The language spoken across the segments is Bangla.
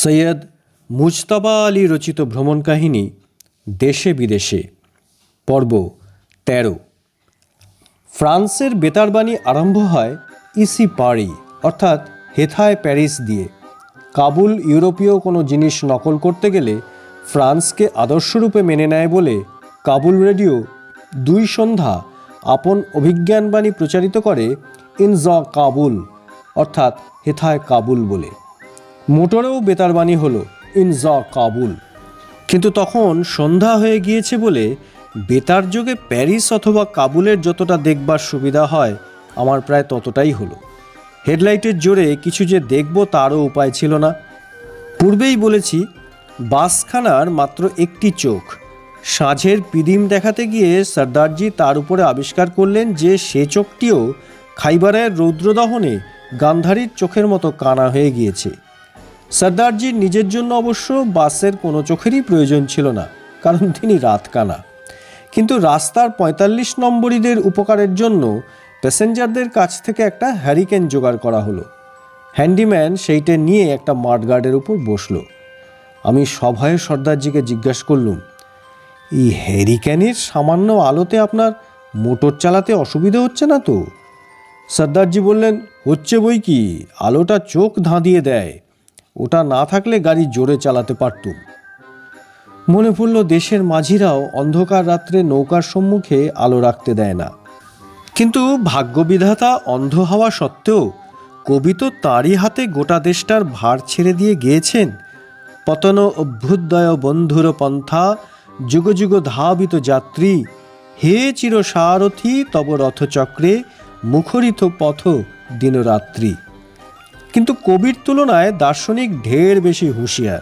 সৈয়দ মুজতবা আলী রচিত ভ্রমণ কাহিনী, দেশে বিদেশে, পর্ব তেরো। ফ্রান্সের বেতারবাণী আরম্ভ হয় ইসি পারি, অর্থাৎ হেথায় প্যারিস দিয়ে। কাবুল ইউরোপীয় কোনো জিনিস নকল করতে গেলে ফ্রান্সকে আদর্শরূপে মেনে নেয় বলে কাবুল রেডিও দুই সন্ধ্যা আপন অভিজ্ঞানবাণী প্রচারিত করে ইন জ কাবুল, অর্থাৎ হেথায় কাবুল বলে। মোটরেও বেতারবাণী হলো ইন জ কাবুল কিন্তু তখন সন্ধ্যা হয়ে গিয়েছে বলে, বেতার যোগে প্যারিস অথবা কাবুলের যতটা দেখবার সুবিধা হয়, আমার প্রায় ততটাই হলো হেডলাইটের জোরে কিছু যে দেখব তারও উপায় ছিল না। পূর্বেই বলেছি, বাসখানার মাত্র একটি চোখ। সাঁঝের পিদিম দেখাতে গিয়ে সর্দারজি তার উপরে আবিষ্কার করলেন যে সে চোখটিও খাইবারের রৌদ্রদহনে গান্ধারীর চোখের মতো কানা হয়ে গিয়েছে। সর্দারজির নিজের জন্য অবশ্য বাসের কোনো চোখেরই প্রয়োজন ছিল না, কারণ তিনি রাত কানা কিন্তু রাস্তার পঁয়তাল্লিশ নম্বরীদের উপকারের জন্য প্যাসেঞ্জারদের কাছ থেকে একটা হ্যারিকেন জোগাড় করা হলো। হ্যান্ডিম্যান সেইটা নিয়ে একটা মাঠগার্ডের উপর বসল। আমি সভায় সর্দারজিকে জিজ্ঞাসা করলুম, এই হ্যারিকেনের সামান্য আলোতে আপনার মোটর চালাতে অসুবিধা হচ্ছে না তো? সর্দারজি বললেন, হচ্ছে বই কি? আলোটা চোখ ধাঁধিয়ে দেয়। ওটা না থাকলে গাড়ি জোরে চালাতে পারতুম মনে পড়ল দেশের মাঝিরাও অন্ধকার রাত্রে নৌকার সম্মুখে আলো রাখতে দেয় না। কিন্তু ভাগ্যবিধাতা অন্ধ হওয়া সত্ত্বেও কবি তো তারই হাতে গোটা দেশটার ভার ছেড়ে দিয়ে গিয়েছেন। পতন অভ্যুদয় বন্ধুর পন্থা, যুগ যুগ ধাবিত যাত্রী, হে চির সারথি তব রথচক্রে মুখরিত পথ দিনরাত্রি। কিন্তু কবির তুলনায় দার্শনিক ঢের বেশি হুঁশিয়ার।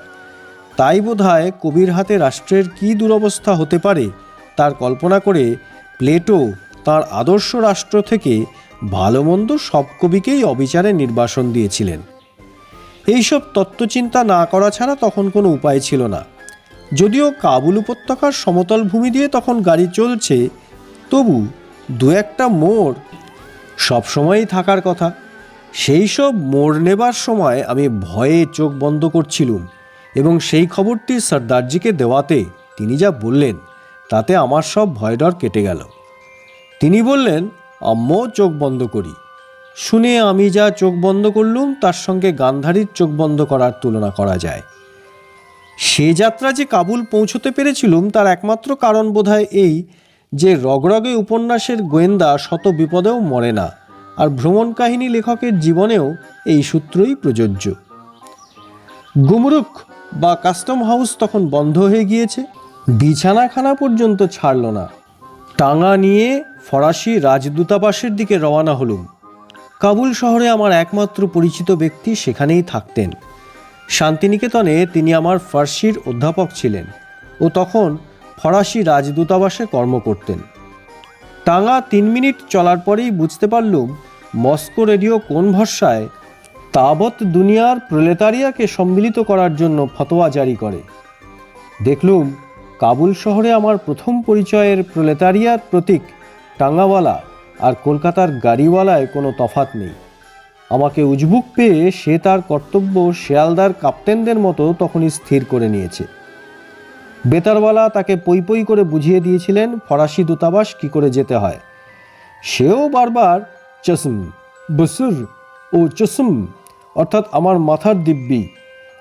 তাই বোধহয় কবির হাতে রাষ্ট্রের কী দুরবস্থা হতে পারে, তার কল্পনা করে প্লেটো তার আদর্শ রাষ্ট্র থেকে ভালো মন্দ সব কবিকেই অবিচারে নির্বাসন দিয়েছিলেন। এইসব তত্ত্বচিন্তা না করা ছাড়া তখন কোনো উপায় ছিল না। যদিও কাবুল উপত্যকার সমতল ভূমি দিয়ে তখন গাড়ি চলছে, তবু দু একটা মোড় সবসময়ই থাকার কথা। সেই সব মোড় নেবার সময় আমি ভয়ে চোখ বন্ধ করছিলুম এবং সেই খবরটি সর্দারজিকে দেওয়াতে তিনি যা বললেন, তাতে আমার সব ভয় ডর কেটে গেল। তিনি বললেন আম্মও চোখ বন্ধ করি। শুনে আমি যা চোখ বন্ধ করলুম, তার সঙ্গে গান্ধারীর চোখ বন্ধ করার তুলনা করা যায়। সে যাত্রা যে কাবুল পৌঁছতে পেরেছিলুম, তার একমাত্র কারণ বোধহয় এই যে রগরগে উপন্যাসের গোয়েন্দা শত বিপদেও মরে না। আর ভ্রমণ কাহিনী লেখকের জীবনেও এই সূত্রই প্রযোজ্য। গুমরুক বা কাস্টম হাউস তখন বন্ধ হয়ে গিয়েছে, বিছানাখানা পর্যন্ত ছাড়ল না। টাঙা নিয়ে ফরাসি রাজদূতাবাসের দিকে রওনা হলুম। কাবুল শহরে আমার একমাত্র পরিচিত ব্যক্তি সেখানেই থাকতেন। শান্তিনিকেতনে তিনি আমার ফার্সির অধ্যাপক ছিলেন ও তখন ফরাসি রাজদূতাবাসে কর্ম করতেন। টাঙা তিন মিনিট চলার পরেই বুঝতে পারলুম মস্কো রেডিও কোন ভরসায়? তাবৎ দুনিয়ার প্রলেতারিয়াকে সম্মিলিত করার জন্য ফতোয়া জারি করে। দেখলুম, কাবুল শহরে আমার প্রথম পরিচয়ের প্রলেতারিয়ার প্রতীক টাঙ্গাওয়ালা আর কলকাতার গাড়িওয়ালায় কোনো তফাত নেই। আমাকে উজবুক পেয়ে সে তার কর্তব্য শেয়ালদার কাপ্তেনদের মতো তখনই স্থির করে নিয়েছে। বেতারওয়ালা তাকে পই পই করে বুঝিয়ে দিয়েছিলেন, ফরাসি দূতাবাস কি করে যেতে হয়। সেও বারবার চসম, বসুর ও চসম, অর্থাৎ আমার মাথার দিব্যি,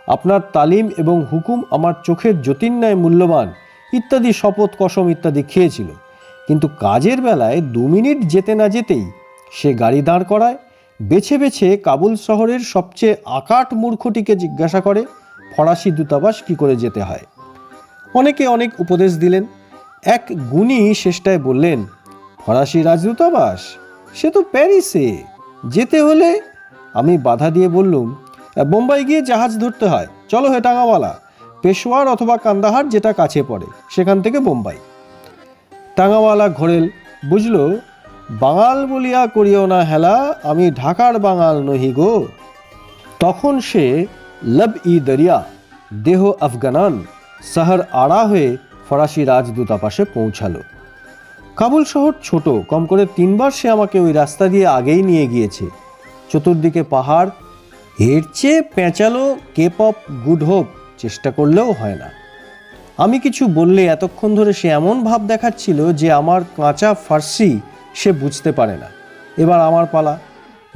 আপনার তালিম এবং হুকুম আমার চোখের জ্যোতির্ন্যায় মূল্যবান, ইত্যাদি শপথ, কসম ইত্যাদি খেয়েছিল। কিন্তু কাজের বেলায় দু মিনিট যেতে না যেতেই সে গাড়ি দাঁড় করায়, বেছে বেছে কাবুল শহরের সবচেয়ে আকাট মূর্খটিকে জিজ্ঞাসা করে, ফরাসি দূতাবাস কি করে যেতে হয়। অনেকে অনেক উপদেশ দিলেন। এক গুণী শেষটায় বললেন, ফরাসি রাজদূতাবাস সে তো প্যারিসে। যেতে হলে আমি বাধা দিয়ে বললুম, বোম্বাই গিয়ে জাহাজ ধরতে হয়। চলো হে টাঙ্গাওয়ালা পেশোয়ার অথবা কান্দাহার যেটা কাছে পড়ে, সেখান থেকে বোম্বাই। টাঙ্গাওয়ালা ঘোরেল, বুঝলো, বাঙাল বলিয়া করিও না হেলা, আমি ঢাকার বাঙাল নহি গো। তখন সে লব ই দরিয়া, দেহ আফগানান শহর আড়া হয়ে ফরাসি রাজদূতাবাসে পৌঁছালো। কাবুল শহর ছোট। কম করে তিনবার সে আমাকে ওই রাস্তা দিয়ে আগেই নিয়ে গিয়েছে। চতুর্দিকে পাহাড়, এর চেয়ে পেঁচালো কেপ অফ গুড হোপ চেষ্টা করলেও হয় না। আমি কিছু বললে এতক্ষণ ধরে সে এমন ভাব দেখাচ্ছিল যে আমার কাঁচা ফার্সি সে বুঝতে পারে না। এবার আমার পালা।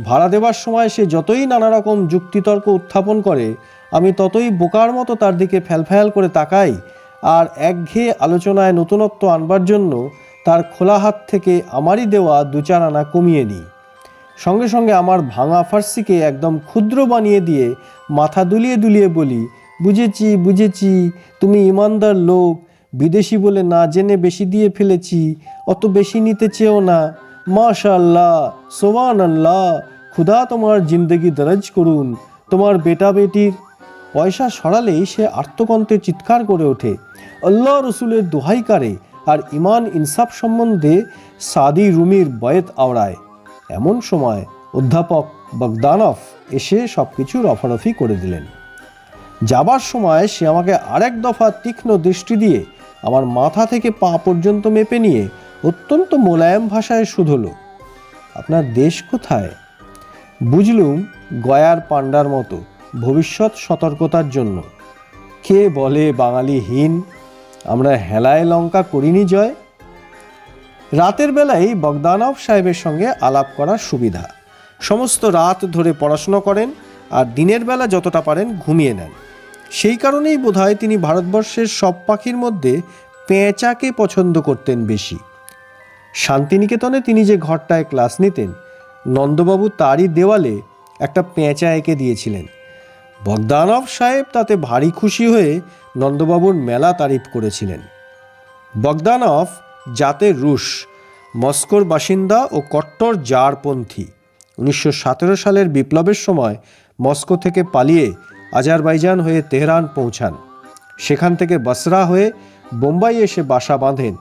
ভাড়া দেওয়ার সময় সে যতই নানা রকম যুক্তিতর্ক উত্থাপন করে, আমি ততই বোকার মতো তার দিকে ফ্যালফ্যাল করে তাকাই আর একঘেয়ে আলোচনায় নতুনত্ব আনবার জন্য তার খোলা হাত থেকে আমারই দেওয়া দু চার আনা কমিয়ে নিই। সঙ্গে সঙ্গে আমার ভাঙা ফার্সিকে একদম ক্ষুদ্র বানিয়ে দিয়ে মাথা দুলিয়ে দুলিয়ে বলি, বুঝেছি বুঝেছি, তুমি ইমানদার লোক, বিদেশি বলে না জেনে বেশি দিয়ে ফেলেছি, অত বেশি নিতে চেয়েও না। মাশা আল্লাহ সোবান আল্লাহ খুদা তোমার জিন্দগি দরজ করুন, তোমার বেটা বেটির। পয়সা সরালেই সে আর্তকন্তে চিৎকার করে ওঠে, আল্লাহ রসুলের দোহাই কারে আর ইমান ইনসাফ সম্বন্ধে সাদি রুমির বয়েত আওড়ায়। এমন সময় অধ্যাপক বগদানফ এসে সব কিছু রফারফি করে দিলেন। যাবার সময় সে আমাকে আরেক দফা তীক্ষ্ণ দৃষ্টি দিয়ে আমার মাথা থেকে পা পর্যন্ত মেপে নিয়ে অত্যন্ত মোলায়েম ভাষায় শুধল, আপনার দেশ কোথায়? বুঝলুম, গয়ার পাণ্ডার মতো, ভবিষ্যৎ সতর্কতার জন্য। কে বলে বাঙালি হীন আমরা হেলায় লঙ্কা করিনি, জয়। রাতের বেলায় বগদানব সাহেবের সঙ্গে আলাপ করার সুবিধা। সমস্ত রাত ধরে পড়াশুনো করেন আর দিনের বেলা যতটা পারেন ঘুমিয়ে নেন। সেই কারণেই বোধহয় তিনি ভারতবর্ষের সব পাখির মধ্যে পেঁচাকে পছন্দ করতেন বেশি। শান্তিনিকেতনে তিনি যে ঘরটায় ক্লাস নিতেন, নন্দবাবু তারই দেওয়ালে একটা পেঁচা এঁকে দিয়েছিলেন। বগদানব সাহেব তাতে ভারী খুশি হয়ে নন্দবাবুর মেলা তারিফ করেছিলেন। বগদানফ জাতে রুশ, মস্কোর বাসিন্দা ও কট্টর জারপন্থী। উনিশশো সতেরো সালের বিপ্লবের সময় মস্কো থেকে পালিয়ে আজারবাইজান হয়ে তেহরান পৌঁছান। সেখান থেকে বসরা হয়ে বোম্বাই এসে বাসা বাঁধেন।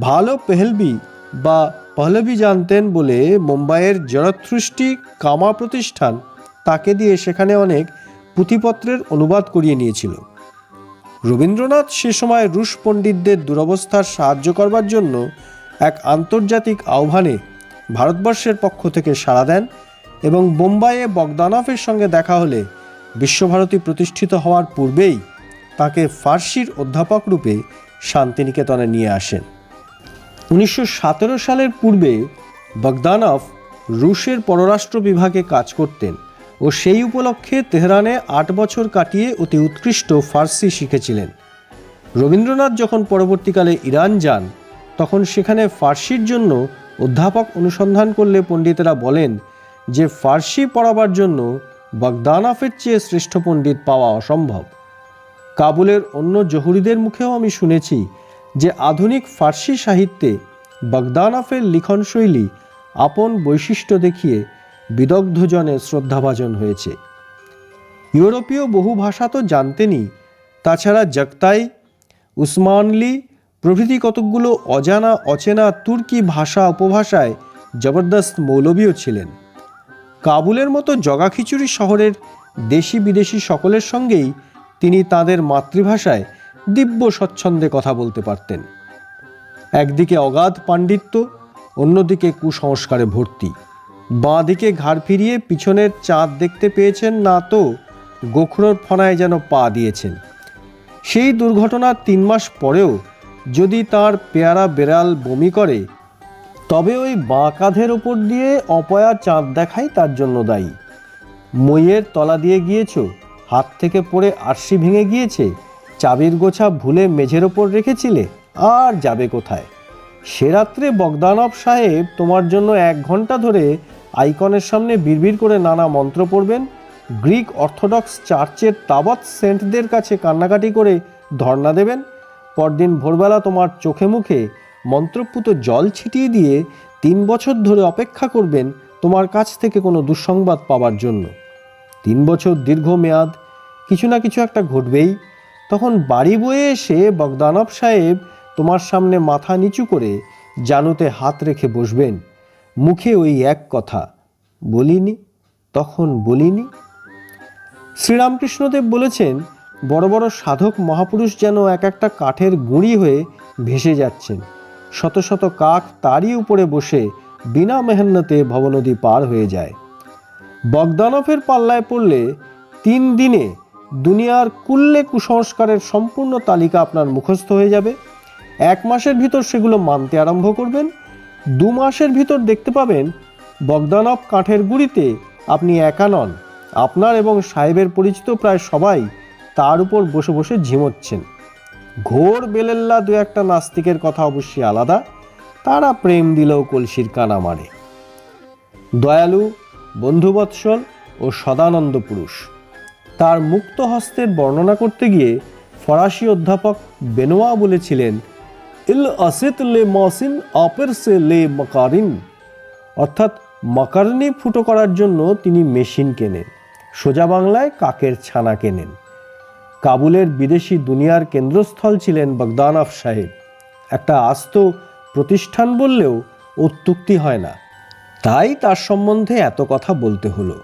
ভালো পেহলবি বা পহলবি জানতেন বলে মুম্বাইয়ের জরথ্রুষ্টি কামা প্রতিষ্ঠান তাকে দিয়ে সেখানে অনেক পুঁথিপত্রের অনুবাদ করিয়ে নিয়েছিল। রবীন্দ্রনাথ সে সময় রুশ পণ্ডিতদের দুরবস্থার সাহায্য করবার জন্য এক আন্তর্জাতিক আহ্বানে ভারতবর্ষের পক্ষ থেকে সাড়া দেন এবং বোম্বাইয়ে বগদানফের সঙ্গে দেখা হলে বিশ্বভারতী প্রতিষ্ঠিত হওয়ার পূর্বেই তাকে ফার্সির অধ্যাপক রূপে শান্তিনিকেতনে নিয়ে আসেন। উনিশশো সতেরো সালের পূর্বে বগদানফ রুশের পররাষ্ট্র বিভাগে কাজ করতেন। ও সেই উপলক্ষে তেহরানে আট বছর কাটিয়ে অতি উৎকৃষ্ট ফার্সি শিখেছিলেন। রবীন্দ্রনাথ যখন পরবর্তীকালে ইরান যান, তখন সেখানে ফার্সির জন্য অধ্যাপক অনুসন্ধান করলে পণ্ডিতেরা বলেন যে ফার্সি পড়াবার জন্য বগদানফের চেয়ে শ্রেষ্ঠ পণ্ডিত পাওয়া অসম্ভব। কাবুলের অন্য জহুরিদের মুখেও আমি শুনেছি যে আধুনিক ফার্সি সাহিত্যে বগদানফের লিখনশৈলী আপন বৈশিষ্ট্য দেখিয়ে বিদগ্ধজনে শ্রদ্ধাভাজন হয়েছে। ইউরোপীয় বহু ভাষা তো জানতেনই, তাছাড়া জগতাই, উসমানলি প্রভৃতি কতকগুলো অজানা অচেনা তুর্কি ভাষা উপভাষায় জবরদস্ত মৌলবীও ছিলেন। কাবুলের মতো জগাখিচুড়ি শহরের দেশি বিদেশি সকলের সঙ্গেই তিনি তাদের মাতৃভাষায় দিব্য স্বচ্ছন্দে কথা বলতে পারতেন। একদিকে অগাধ পাণ্ডিত্য, অন্যদিকে কুসংস্কারে ভর্তি। বাঁ দিকে ঘাড় ফিরিয়ে পিছনের চাঁদ দেখতে পেয়েছেন না তো, গোখরোর ফনায় যেন পা দিয়েছেন। সেই দুর্ঘটনার তিন মাস পরেও যদি তার পেয়ারা বেড়াল বমি করে, তবে ওই বাঁ কাঁধের ওপর দিয়ে অপয়া চাঁদ দেখাই তার জন্য দায়ী। মইয়ের তলা দিয়ে গিয়েছো, হাত থেকে পড়ে আরশি ভেঙে গিয়েছে, চাবির গোছা ভুলে মেঝের ওপর রেখেছিলে, আর যাবে কোথায়? সে রাত্রে বগদানব সাহেব তোমার জন্য এক ঘণ্টা ধরে আইকনের সামনে বিড়বিড় করে নানা মন্ত্র পড়বেন। গ্রিক অর্থোডক্স চার্চের তাবৎ সেন্টদের কাছে কান্নাকাটি করে ধর্ণা দেবেন। পরদিন ভোরবেলা তোমার চোখে মুখে মন্ত্রপুত জল ছিটিয়ে দিয়ে তিন বছর ধরে অপেক্ষা করবেন তোমার কাছ থেকে কোনো দুঃসংবাদ পাবার জন্য। তিন বছর দীর্ঘ মেয়াদ, কিছু না কিছু একটা ঘটবেই। তখন বাড়ি বয়ে এসে বগদানব সাহেব তোমার সামনে মাথা নিচু করে জানুতে হাত রেখে বসবেন। মুখে ওই এক কথা, বলিনি, তখন বলিনি। শ্রীরামকৃষ্ণদেব বলেছেন, বড় বড় সাধক মহাপুরুষ যেন এক একটা কাঠের গুঁড়ি হয়ে ভেসে যাচ্ছেন। শত শত কাক তারই উপরে বসে বিনা মেহনতে ভবনদী পার হয়ে যায়। বগদানফের পাল্লায় পড়লে তিন দিনে দুনিয়ার কুল্লে কুসংস্কারের সম্পূর্ণ তালিকা আপনার মুখস্থ হয়ে যাবে। এক মাসের ভিতর সেগুলো মানতে আরম্ভ করবেন। দু মাসের ভিতর দেখতে পাবেন বগদানব কাঠের গুঁড়িতে আপনি একা নন। আপনার এবং সাহেবের পরিচিত প্রায় সবাই তার উপর বসে বসে ঝিমোচ্ছেন। ঘোর বেলেল্লা দু একটা নাস্তিকের কথা অবশ্যই আলাদা। তারা প্রেম দিলেও কলসির কানা মারে। দয়ালু, বন্ধুবৎসল ও সদানন্দ পুরুষ। তার মুক্ত হস্তের বর্ণনা করতে গিয়ে ফরাসি অধ্যাপক বেনোয়া বলেছিলেন ইল আসিত লে মসিন আপের সে লে মকারিন। অর্থাৎ মকারনি ফুটো করার জন্য তিনি মেশিন কেনেন, সোজা বাংলায় কাকের ছানা কেনেন। কাবুলের বিদেশি দুনিয়ার কেন্দ্রস্থল ছিলেন বগদানফ সাহেব। একটা আস্ত প্রতিষ্ঠান বললেও অত্যুক্তি হয় না। তাই তার সম্বন্ধে এত কথা বলতে হলো।